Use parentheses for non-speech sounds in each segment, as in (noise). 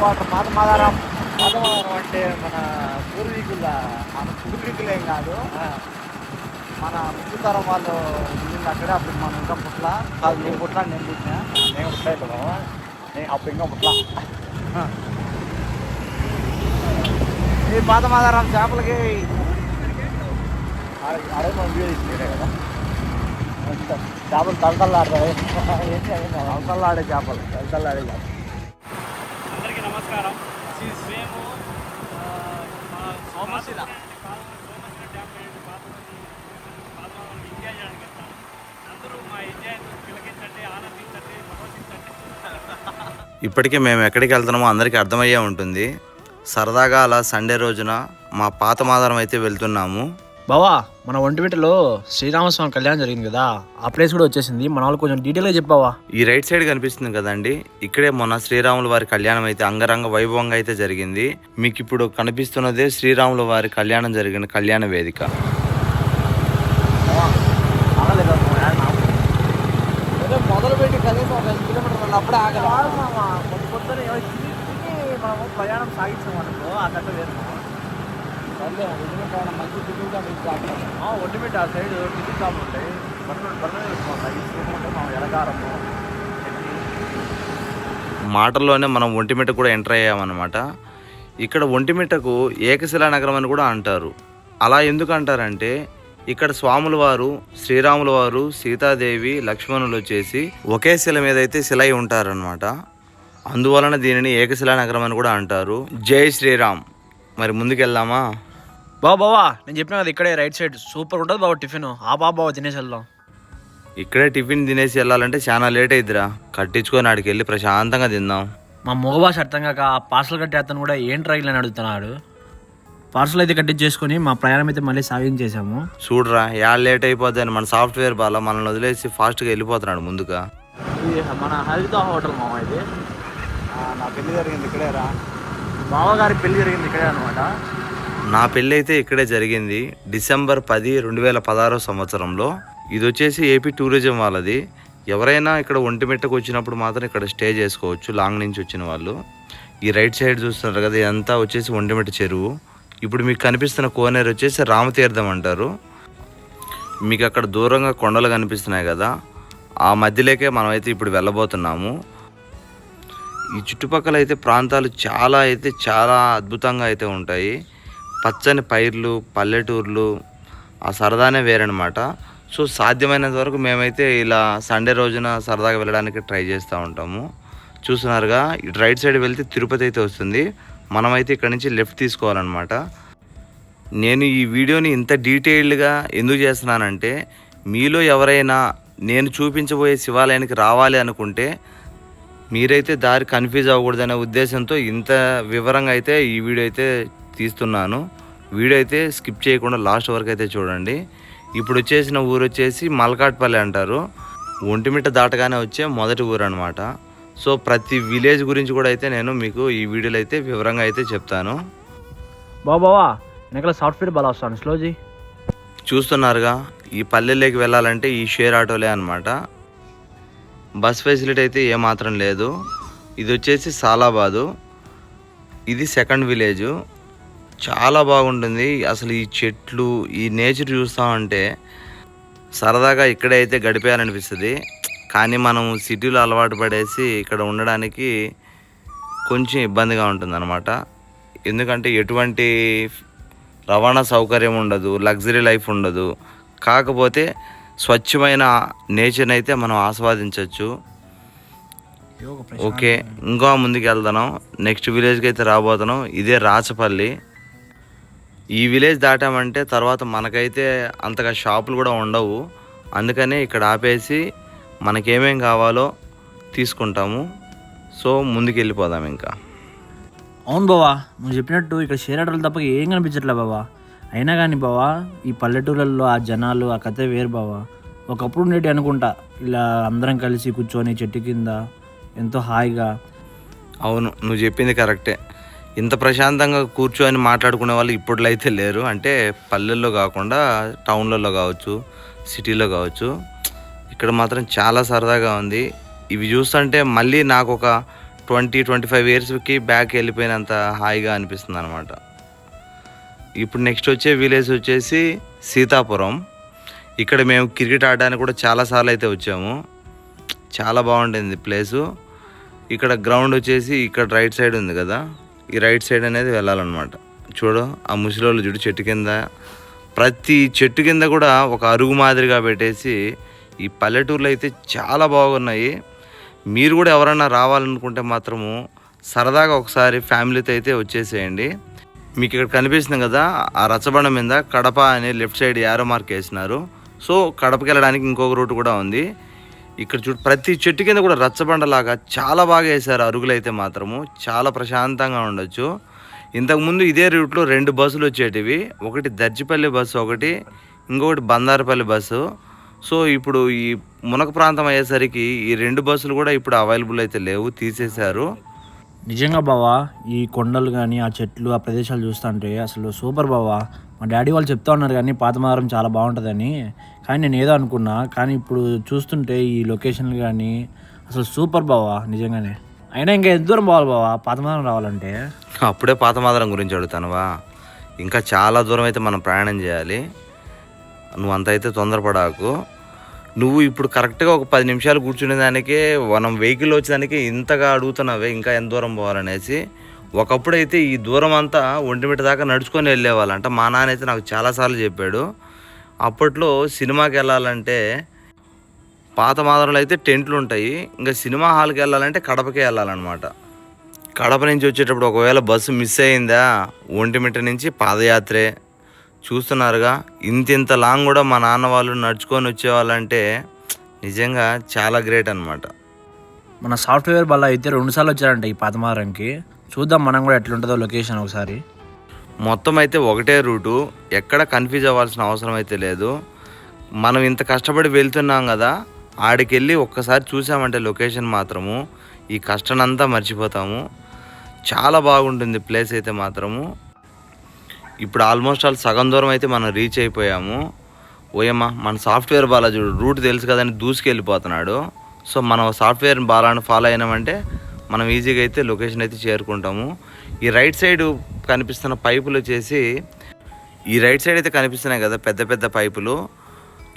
పాత పాత మాదారం. అంటే మన పూర్వీకుల మన పూర్వీకులేం కాదు. మన ముందు తరం వాళ్ళు ఉండింది అక్కడే అప్పుడు మనం ఇంకా పుట్ల కాదు నేను పుట్ల నేను పుట్టినా నేను పుట్టలేదు బాబా నేను అప్పుడు ఇంకా పుట్ల. ఈ పాత మాదారం చేపలకి అడే మనం వీడియో తీసుకునే కదా. చేపలు తలతల్లాడతాయి. తలతల్లాడే చేపలు తలతల్లాడే చేపలు. ఆనందించండి ప్రవచించండి ఇప్పటికే మేము ఎక్కడికి వెళ్తున్నామో అందరికీ అర్థమయ్యే ఉంటుంది. సరదాగా అలా సండే రోజున మా పాత మాదారం అయితే వెళ్తున్నాము. బావా మన ఒంటిమిట్టలో శ్రీరామస్వామి కళ్యాణం జరిగింది కదా. ఆ ప్లేస్ కూడా వచ్చేసింది. మన వాళ్ళు కొంచెం డీటెయిల్గా చెప్పావా? ఈ రైట్ సైడ్ కనిపిస్తుంది కదండి. ఇక్కడే మొన్న శ్రీరాముల వారి కళ్యాణం అయితే అంగరంగ వైభవంగా అయితే జరిగింది. మీకు ఇప్పుడు కనిపిస్తున్నదే శ్రీరాముల వారి కళ్యాణం జరిగిన కళ్యాణ వేదిక. ప్రయాణం సాగించాం అనుకో కట్ట వేరు ఒంటిమిట్ట ఆ సైడ్ టిఫిన్ షాప్ ఉంటాయి బట్టలు బట్టలు వేసుకోవాలి. తీసుకుంటే మనం ఎలగారము మాటల్లోనే మనం ఒంటిమిట్ట కూడా ఎంటర్ అయ్యామన్నమాట. ఇక్కడ ఒంటిమిట్టకు ఏకశిలా నగరం అని కూడా అంటారు. అలా ఎందుకు అంటారంటే ఇక్కడ స్వాముల వారు శ్రీరాముల వారు సీతాదేవి లక్ష్మణులు వచ్చేసి ఒకే శిల మీద అయితే శిల అయి ఉంటారనమాట అందువలన దీనిని ఏకశిలా నగరం అని కూడా అంటారు. జై శ్రీరామ్. మరి ముందుకెళ్దామా? బావా బావా నేను చెప్పిన కదా ఇక్కడే రైట్ సైడ్. సూపర్ ఉంటుంది బావ టిఫిన్. ఆ బాబా బావ తినేసి వెళ్దాం. ఇక్కడే టిఫిన్ తినేసి వెళ్ళాలంటే చాలా లేట్ అయిద్దిరా. కట్టించుకొని ఆడికి వెళ్ళి ప్రశాంతంగా తిందాం. మా మగ భాష అర్థం కాక ఆ పార్సల్ కట్టే అతను కూడా ఏం ట్రైల్ అని అడుగుతున్నాడు. పార్సల్ అయితే కట్టించేసుకొని మా ప్రయాణం అయితే మళ్ళీ సాగించేసాము చూడరా యా లేట్ అయిపోద్ది అని మన సాఫ్ట్వేర్ బాల మనల్ని వదిలేసి ఫాస్ట్గా వెళ్ళిపోతున్నాడు ముందుగా. ఇది మన హరిత హోటల్ మామ ఇది. నా పెళ్ళి జరిగింది ఇక్కడే రా బావగారి పెళ్ళి జరిగింది ఇక్కడే అనమాట నా పెళ్ళి అయితే ఇక్కడే జరిగింది. డిసెంబర్ పది రెండు వేల పదహారో సంవత్సరంలో. ఇది వచ్చేసి ఏపీ టూరిజం వాళ్ళది. ఎవరైనా ఇక్కడ ఒంటిమిట్టకు వచ్చినప్పుడు మాత్రం ఇక్కడ స్టే చేసుకోవచ్చు. లాంగ్ నుంచి వచ్చిన వాళ్ళు. ఈ రైట్ సైడ్ చూస్తున్నారు కదా ఇదంతా వచ్చేసి ఒంటిమిట్ట చెరువు. ఇప్పుడు మీకు కనిపిస్తున్న కోనేరు వచ్చేసి రామతీర్థం అంటారు. మీకు అక్కడ దూరంగా కొండలు కనిపిస్తున్నాయి కదా ఆ మధ్యలోకే మనమైతే ఇప్పుడు వెళ్ళబోతున్నాము. ఈ చుట్టుపక్కల అయితే ప్రాంతాలు చాలా అయితే చాలా అద్భుతంగా అయితే ఉంటాయి. పచ్చని పైర్లు పల్లెటూర్లు ఆ సరదానే వేరనమాట సో సాధ్యమైనంత వరకు మేమైతే ఇలా సండే రోజున సరదాగా వెళ్ళడానికి ట్రై చేస్తూ ఉంటాము. చూస్తున్నారుగా ఇటు రైట్ సైడ్ వెళ్తే తిరుపతి అయితే వస్తుంది. మనమైతే ఇక్కడ నుంచి లెఫ్ట్ తీసుకోవాలన్నమాట. నేను ఈ వీడియోని ఇంత డీటెయిల్డ్గా ఎందుకు చేస్తున్నానంటే మీలో ఎవరైనా నేను చూపించబోయే శివాలయానికి రావాలి అనుకుంటే మీరైతే దారి కన్ఫ్యూజ్ అవ్వకూడదనే ఉద్దేశంతో ఇంత వివరంగా అయితే ఈ వీడియో అయితే తీస్తున్నాను. వీడియో అయితే స్కిప్ చేయకుండా లాస్ట్ వరకు అయితే చూడండి. ఇప్పుడు వచ్చేసిన ఊరు వచ్చేసి మల్కాట్పల్లి అంటారు. ఒంటిమిట్ట దాటగానే వచ్చే మొదటి ఊరు అనమాట సో ప్రతి విలేజ్ గురించి కూడా అయితే నేను మీకు ఈ వీడియోలో అయితే వివరంగా అయితే చెప్తాను. బావా బావా వెనకాల సాఫ్ట్వేర్ బాగా వస్తాను. స్లోజీ చూస్తున్నారుగా ఈ పల్లెల్లోకి వెళ్ళాలంటే ఈ షేర్ ఆటోలే అనమాట బస్ ఫెసిలిటీ అయితే ఏమాత్రం లేదు. ఇది వచ్చేసి సాలాబాదు. ఇది సెకండ్ విలేజ్. చాలా బాగుంటుంది. అసలు ఈ చెట్లు ఈ నేచర్ చూస్తా ఉంటే సరదాగా ఇక్కడే అయితే గడిపేయాలనిపిస్తుంది. కానీ మనం సిటీలో అలవాటు పడేసి ఇక్కడ ఉండడానికి కొంచెం ఇబ్బందిగా ఉంటుంది ఎందుకంటే ఎటువంటి రవాణా సౌకర్యం ఉండదు లగ్జరీ లైఫ్ ఉండదు. కాకపోతే స్వచ్ఛమైన నేచర్ని అయితే మనం ఆస్వాదించవచ్చు ఓకే ఇంకా ముందుకు వెళ్తున్నాం నెక్స్ట్ విలేజ్కి అయితే రాబోతున్నాం. ఇదే రాచపల్లి. ఈ విలేజ్ దాటామంటే తర్వాత మనకైతే అంతగా షాపులు కూడా ఉండవు. అందుకనే ఇక్కడ ఆపేసి మనకేమేం కావాలో తీసుకుంటాము. సో ముందుకు వెళ్ళిపోదాం ఇంకా. అవును బావా నువ్వు చెప్పినట్టు ఇక్కడ షేర్ ఆటోలు తప్ప ఏం కనిపించట్లే బావా. అయినా కానీ బావా ఈ పల్లెటూళ్ళల్లో ఆ జనాలు ఆ కథ వేరు బావా. ఒకప్పుడు ఉండేటి అనుకుంటా ఇలా అందరం కలిసి కూర్చొని చెట్టు కింద ఎంతో హాయిగా. అవును నువ్వు చెప్పింది కరెక్టే. ఇంత ప్రశాంతంగా కూర్చొని మాట్లాడుకునే వాళ్ళు ఇప్పట్లో అయితే లేరు. అంటే పల్లెల్లో కాకుండా టౌన్లలో కావచ్చు సిటీలో కావచ్చు. ఇక్కడ మాత్రం చాలా సరదాగా ఉంది. ఇవి చూస్తుంటే మళ్ళీ నాకు ఒక ట్వంటీ ట్వంటీ ఫైవ్ ఇయర్స్కి బ్యాక్ వెళ్ళిపోయినంత హాయిగా అనిపిస్తుంది అనమాట ఇప్పుడు నెక్స్ట్ వచ్చే విలేజ్ వచ్చేసి సీతాపురం. ఇక్కడ మేము క్రికెట్ ఆడడానికి కూడా చాలాసార్లు అయితే వచ్చాము. చాలా బాగుంటుంది ప్లేసు. ఇక్కడ గ్రౌండ్ వచ్చేసి ఇక్కడ రైట్ సైడ్ ఉంది కదా. ఈ రైట్ సైడ్ అనేది వెళ్ళాలన్నమాట. చూడు ఆ ముసలోళ్ళు చూడు చెట్టు కింద ప్రతి చెట్టు కింద కూడా ఒక అరుగు మాదిరిగా పెట్టేసి ఈ పల్లెటూర్లు అయితే చాలా బాగున్నాయి. మీరు కూడా ఎవరైనా రావాలనుకుంటే మాత్రము సరదాగా ఒకసారి ఫ్యామిలీతో అయితే వచ్చేసేయండి. మీకు ఇక్కడ కనిపిస్తుంది కదా ఆ రచ్చబండ మీద కడప అని లెఫ్ట్ సైడ్ యారో మార్క్ వేసినారు. సో కడపకి వెళ్ళడానికి ఇంకొక రూట్ కూడా ఉంది. ఇక్కడ చూడు ప్రతి చెట్టు కింద కూడా రచ్చబండలాగా చాలా బాగా వేశారు అరుగులు అయితే మాత్రము. చాలా ప్రశాంతంగా ఉండొచ్చు. ఇంతకుముందు ఇదే రూట్లో రెండు బస్సులు వచ్చేటివి. ఒకటి దర్జిపల్లి బస్సు ఒకటి ఇంకొకటి బందారపల్లి బస్సు. సో ఇప్పుడు ఈ మునక ప్రాంతం అయ్యేసరికి ఈ రెండు బస్సులు కూడా ఇప్పుడు అవైలబుల్ అయితే లేవు తీసేశారు. నిజంగా బావా ఈ కొండలు కానీ ఆ చెట్లు ఆ ప్రదేశాలు చూస్తుంటే అసలు సూపర్ బావా. మా డాడీ వాళ్ళు చెప్తా ఉన్నారు కానీ పాతమారం చాలా బాగుంటుందని. కానీ నేను ఏదో అనుకున్నా కానీ ఇప్పుడు చూస్తుంటే ఈ లొకేషన్లు కానీ అసలు సూపర్ బావా నిజంగానే. అయినా ఇంకా ఎంత దూరం పోవాలి బావా? పాతమాదరం రావాలంటే? అప్పుడే పాతమాదరం గురించి అడుగుతానువా ఇంకా చాలా దూరం అయితే మనం ప్రయాణం చేయాలి. నువ్వు అంత అయితే తొందరపడాకు. నువ్వు ఇప్పుడు కరెక్ట్గా ఒక పది నిమిషాలు కూర్చునే దానికే మనం వెహికల్ వచ్చేదానికి ఇంతగా అడుగుతున్నావే ఇంకా ఎంత దూరం పోవాలనేసి. ఒకప్పుడు అయితే ఈ దూరం అంతా ఒంటిమిట దాకా నడుచుకొని వెళ్ళేవాళ్ళంట. మా నాన్న అయితే నాకు చాలాసార్లు చెప్పాడు. అప్పట్లో సినిమాకి వెళ్ళాలంటే పాత మాదరంలో అయితే టెంట్లు ఉంటాయి. ఇంకా సినిమా హాల్కి వెళ్ళాలంటే కడపకే వెళ్ళాలన్నమాట. కడప నుంచి వచ్చేటప్పుడు ఒకవేళ బస్సు మిస్ అయిందా ఒంటిమిట్ట నుంచి పాదయాత్రే. చూస్తున్నారుగా ఇంత ఇంత లాంగ్ కూడా మా నాన్న వాళ్ళు నడుచుకొని వచ్చేవాళ్ళంటే నిజంగా చాలా గ్రేట్ అనమాట మన సాఫ్ట్వేర్ వల్ల అయితే రెండుసార్లు వచ్చారంట ఈ పాతమారంకి చూద్దాం మనం కూడా ఎట్లుంటుందో లొకేషన్ ఒకసారి. మొత్తం అయితే ఒకటే రూటు. ఎక్కడ కన్ఫ్యూజ్ అవ్వాల్సిన అవసరం అయితే లేదు. మనం ఇంత కష్టపడి వెళ్తున్నాం కదా ఆడికెళ్ళి ఒక్కసారి చూసామంటే లొకేషన్ మాత్రము. ఈ కష్టనంతా మర్చిపోతాము. చాలా బాగుంటుంది ప్లేస్ అయితే మాత్రము. ఇప్పుడు ఆల్మోస్ట్ ఆల్ సగం దూరం అయితే మనం రీచ్ అయిపోయాము. ఓయమ్మా మన సాఫ్ట్వేర్ బాలా చూడు రూట్ తెలుసు కదని దూసుకెళ్ళిపోతున్నాడు. సో మనం సాఫ్ట్వేర్ బాలాను ఫాలో అయినామంటే మనం ఈజీగా అయితే లొకేషన్ అయితే చేరుకుంటాము. ఈ రైట్ సైడ్ కనిపిస్తున్న పైపులు వచ్చేసి ఈ రైట్ సైడ్ అయితే కనిపిస్తున్నాయి కదా పెద్ద పెద్ద పైపులు.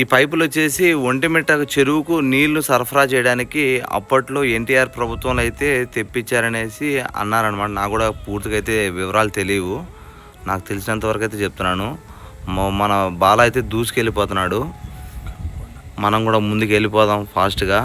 ఈ పైపులు వచ్చేసి ఒంటిమిట్ట చెరువుకు నీళ్ళు సరఫరా చేయడానికి అప్పట్లో ఎన్టీఆర్ ప్రభుత్వంలో అయితే తెప్పించారనేసి అన్నారనమాట నాకు కూడా పూర్తిగా అయితే వివరాలు తెలియవు. నాకు తెలిసినంత వరకు అయితే చెప్తున్నాను. మన బాల అయితే దూసుకెళ్ళిపోతున్నాడు. మనం కూడా ముందుకు వెళ్ళిపోదాం ఫాస్ట్గా.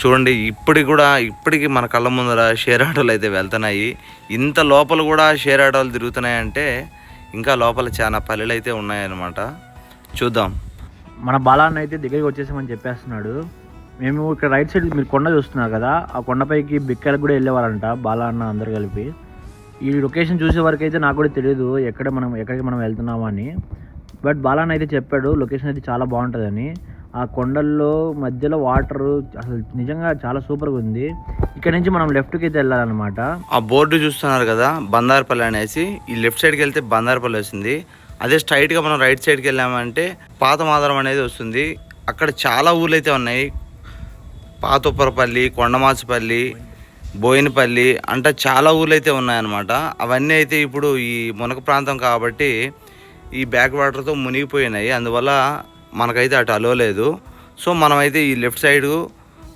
చూడండి ఇప్పటికి కూడా ఇప్పటికి మన కళ్ళ ముందర షేర్ ఆటోలు అయితే వెళ్తున్నాయి. ఇంత లోపల కూడా షేర్ ఆటోలు తిరుగుతున్నాయంటే ఇంకా లోపల చాలా పల్లెలు అయితే ఉన్నాయన్నమాట. చూద్దాం. మన బాలాన్న అయితే దగ్గరికి వచ్చేసామని చెప్పేస్తున్నాడు. మేము ఇక్కడ రైట్ సైడ్ మీరు కొండ చూస్తున్నారు కదా ఆ కొండపైకి బిక్కలకు కూడా వెళ్ళేవారంట బాలా అన్న అందరు కలిపి. ఈ లొకేషన్ చూసే వరకు అయితే నాకు కూడా తెలియదు ఎక్కడ మనం ఎక్కడికి మనం వెళ్తున్నామని. బట్ బాలాన్న అయితే చెప్పాడు లొకేషన్ అయితే చాలా బాగుంటుందని. ఆ కొండల్లో మధ్యలో వాటర్ అసలు నిజంగా చాలా సూపర్గా ఉంది. ఇక్కడ నుంచి మనం లెఫ్ట్కి అయితే వెళ్ళాలన్నమాట. ఆ బోర్డు చూస్తున్నారు కదా బందారపల్లి అనేసి. ఈ లెఫ్ట్ సైడ్కి వెళ్తే బందారపల్లి వస్తుంది. అదే స్ట్రైట్గా మనం రైట్ సైడ్కి వెళ్ళామంటే పాత మాదరం అనేది వస్తుంది. అక్కడ చాలా ఊర్లు అయితే ఉన్నాయి. పాతొప్పరపల్లి కొండమాచిపల్లి బోయినపల్లి అంటే చాలా ఊర్లు అయితే ఉన్నాయన్నమాట. అవన్నీ అయితే ఇప్పుడు ఈ మునక ప్రాంతం కాబట్టి ఈ బ్యాక్ వాటర్తో మునిగిపోయినాయి. అందువల్ల మనకైతే అటు అలో లేదు. సో మనమైతే ఈ లెఫ్ట్ సైడ్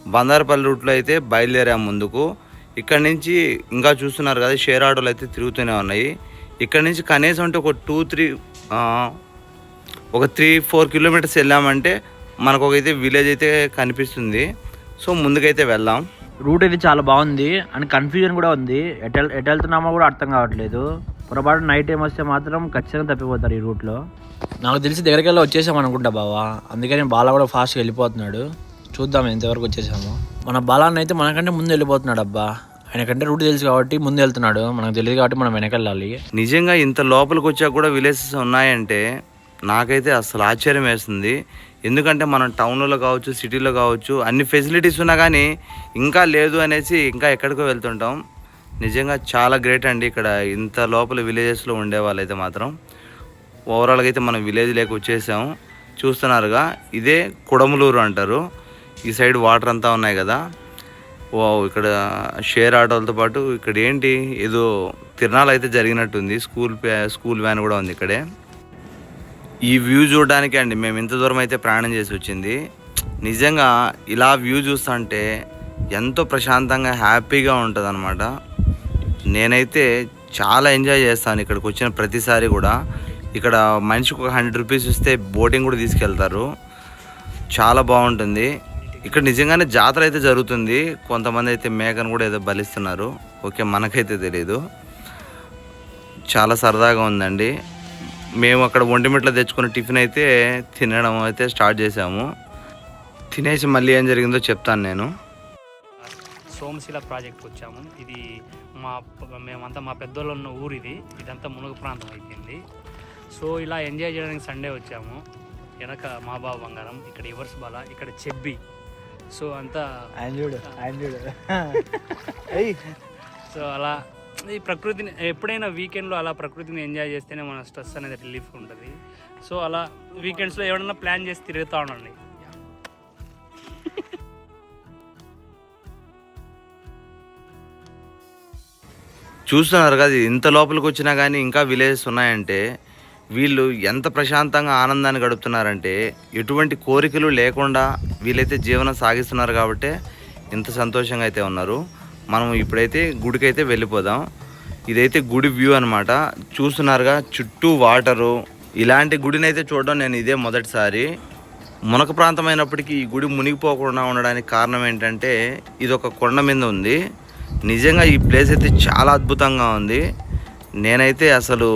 బందారపల్లి రూట్లో అయితే బయలుదేరాము ముందుకు. ఇక్కడ నుంచి ఇంకా చూస్తున్నారు కదా షేర్ ఆటోలు అయితే తిరుగుతూనే ఉన్నాయి. ఇక్కడ నుంచి కనీసం అంటే ఒక టూ త్రీ ఒక త్రీ ఫోర్ కిలోమీటర్స్ వెళ్ళామంటే మనకు ఒక అయితే విలేజ్ అయితే కనిపిస్తుంది. సో ముందుకైతే వెళ్దాం. రూట్ అయితే చాలా బాగుంది. అండ్ కన్ఫ్యూజన్ కూడా ఉంది. ఎటు వెళ్- ఎటు వెళ్తున్నామో కూడా అర్థం కావట్లేదు. పొరపాటు నైట్ టైం వస్తే మాత్రం ఖచ్చితంగా తప్పిపోతారు ఈ రూట్లో నాకు తెలిసి దగ్గరికి వెళ్ళి వచ్చేసాం అనుకుంటా బావా. అందుకని బాలా కూడా ఫాస్ట్గా వెళ్ళిపోతున్నాడు. చూద్దాం ఎంతవరకు వచ్చేసాము. మన బాలాన్న అయితే మనకంటే ముందు వెళ్ళిపోతున్నాడు అబ్బా. ఆయనకంటే రూట్ తెలుసు కాబట్టి ముందు వెళ్తున్నాడు. మనకు తెలియదు కాబట్టి మనం వెనకెళ్ళాలి. నిజంగా ఇంత లోపలికి వచ్చాక కూడా విలేజెస్ ఉన్నాయంటే నాకైతే అసలు ఆశ్చర్యం వేస్తుంది. ఎందుకంటే మనం టౌన్లో కావచ్చు సిటీలో కావచ్చు అన్ని ఫెసిలిటీస్ ఉన్నా కానీ ఇంకా లేదు అనేసి ఇంకా ఎక్కడికో వెళ్తుంటాం. నిజంగా చాలా గ్రేట్ అండి. ఇక్కడ ఇంత లోపల విలేజెస్లో ఉండే వాళ్ళైతే మాత్రం ఓవరాల్గా అయితే మనం విలేజ్ లేక వచ్చేసాము చూస్తున్నారుగా ఇదే కుడములూరు అంటారు. ఈ సైడ్ వాటర్ అంతా ఉన్నాయి కదా. ఓ ఇక్కడ షేర్ ఆటోలతో పాటు ఇక్కడ ఏంటి? ఏదో తిరణాలు అయితే జరిగినట్టుంది. స్కూల్ స్కూల్ వ్యాన్ కూడా ఉంది ఇక్కడే. ఈ వ్యూ చూడడానికి అండి మేము ఇంత దూరం అయితే ప్రయాణం చేసి వచ్చింది. నిజంగా ఇలా వ్యూ చూస్తుంటే ఎంతో ప్రశాంతంగా హ్యాపీగా ఉంటుంది అనమాట నేనైతే చాలా ఎంజాయ్ చేస్తాను ఇక్కడికి వచ్చిన ప్రతిసారి కూడా. ఇక్కడ మనిషికి ఒక హండ్రెడ్ రూపీస్ ఇస్తే బోటింగ్ కూడా తీసుకెళ్తారు. చాలా బాగుంటుంది. ఇక్కడ నిజంగానే జాతర అయితే జరుగుతుంది. కొంతమంది అయితే మేకను కూడా ఏదో బలిస్తున్నారు. ఓకే మనకైతే తెలియదు చాలా సరదాగా ఉందండి. మేము అక్కడ ఒంటిమిట్లో తెచ్చుకున్న టిఫిన్ అయితే తినడం అయితే స్టార్ట్ చేసాము తినేసి మళ్ళీ ఏం జరిగిందో చెప్తాను నేను. సోమశిల ప్రాజెక్ట్కి వచ్చాము. ఇది మా మేమంతా మా పెద్దోళ్ళు ఉన్న ఊరు ఇది. ఇదంతా మునుగు ప్రాంతం అయిపోయింది. సో ఇలా ఎంజాయ్ చేయడానికి సండే వచ్చాము. వెనక మా బాబు బంగారం ఇక్కడ ఇవర్స్ బాల ఇక్కడ చెబ్బి. సో అంతా (laughs) సో అలా ఈ ప్రకృతిని ఎప్పుడైనా వీకెండ్లో అలా ప్రకృతిని ఎంజాయ్ చేస్తేనే మన స్ట్రెస్ అనేది రిలీఫ్ ఉంటుంది. సో అలా వీకెండ్స్లో ఎవరైనా ప్లాన్ చేసి తిరుగుతూ ఉండండి. చూస్తున్నారు కదా ఇంత లోపలికి వచ్చినా కానీ ఇంకా విలేజెస్ ఉన్నాయంటే వీళ్ళు ఎంత ప్రశాంతంగా ఆనందాన్ని గడుపుతున్నారంటే ఎటువంటి కోరికలు లేకుండా వీళ్ళైతే జీవనం సాగిస్తున్నారు కాబట్టి ఇంత సంతోషంగా అయితే ఉన్నారు. మనం ఇప్పుడైతే గుడికైతే వెళ్ళిపోదాం. ఇదైతే గుడి వ్యూ అనమాట చూస్తున్నారుగా చుట్టూ వాటరు. ఇలాంటి గుడిని అయితే చూడడం నేను ఇదే మొదటిసారి. మునక ప్రాంతమైనప్పటికీ ఈ గుడి మునిగిపోకుండా ఉండడానికి కారణం ఏంటంటే ఇది ఒక కొండ మీద ఉంది. నిజంగా ఈ ప్లేస్ అయితే చాలా అద్భుతంగా ఉంది. నేనైతే అసలు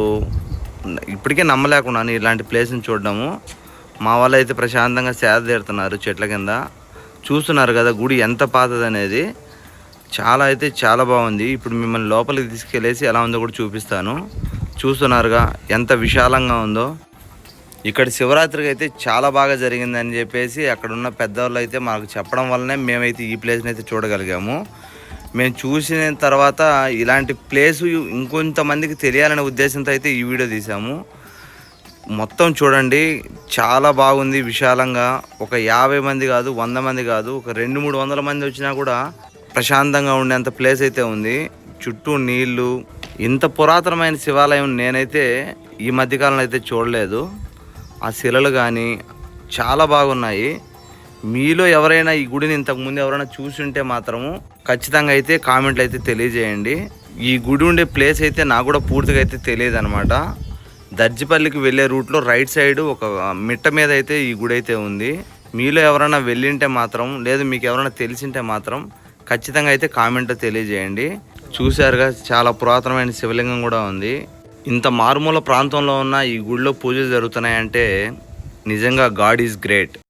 ఇప్పటికే నమ్మలేకున్నాను ఇలాంటి ప్లేస్ని చూడడము. మా వాళ్ళు అయితే ప్రశాంతంగా సేద తీరుతున్నారు చెట్ల కింద. చూస్తున్నారు కదా గుడి ఎంత పాతది అనేది. చాలా అయితే చాలా బాగుంది. ఇప్పుడు మిమ్మల్ని లోపలికి తీసుకెళ్ళేసి ఎలా ఉందో కూడా చూపిస్తాను. చూస్తున్నారుగా ఎంత విశాలంగా ఉందో. ఇక్కడ శివరాత్రికి అయితే చాలా బాగా జరిగిందని చెప్పేసి అక్కడ ఉన్న పెద్దవాళ్ళు అయితే మాకు చెప్పడం వల్లనే మేమైతే ఈ ప్లేస్ని అయితే చూడగలిగాము. మేము చూసిన తర్వాత ఇలాంటి ప్లేసు ఇంకొంతమందికి తెలియాలనే ఉద్దేశంతో అయితే ఈ వీడియో తీసాము. మొత్తం చూడండి చాలా బాగుంది విశాలంగా. ఒక యాభై మంది కాదు వంద మంది కాదు ఒక రెండు మూడు వందల మంది వచ్చినా కూడా ప్రశాంతంగా ఉండేంత ప్లేస్ అయితే ఉంది. చుట్టూ నీళ్ళు ఇంత పురాతనమైన శివాలయం నేనైతే ఈ మధ్యకాలంలో అయితే చూడలేదు. ఆ శిలలు కానీ చాలా బాగున్నాయి. మీలో ఎవరైనా ఈ గుడిని ఇంతకుముందు ఎవరైనా చూసుంటే మాత్రము ఖచ్చితంగా అయితే కామెంట్లు అయితే తెలియజేయండి. ఈ గుడి ఉండే ప్లేస్ అయితే నాకు కూడా పూర్తిగా అయితే తెలియదు అనమాట దర్జిపల్లికి వెళ్ళే రూట్లో రైట్ సైడ్ ఒక మిట్ట మీద అయితే ఈ గుడి అయితే ఉంది. మీలో ఎవరైనా వెళ్ళింటే మాత్రం లేదు మీకు ఎవరైనా తెలిసింటే మాత్రం ఖచ్చితంగా అయితే కామెంట్ తెలియజేయండి. చూశారుగా చాలా పురాతనమైన శివలింగం కూడా ఉంది. ఇంత మారుమూల ప్రాంతంలో ఉన్న ఈ గుడిలో పూజలు జరుగుతున్నాయంటే నిజంగా గాడ్ ఈజ్ గ్రేట్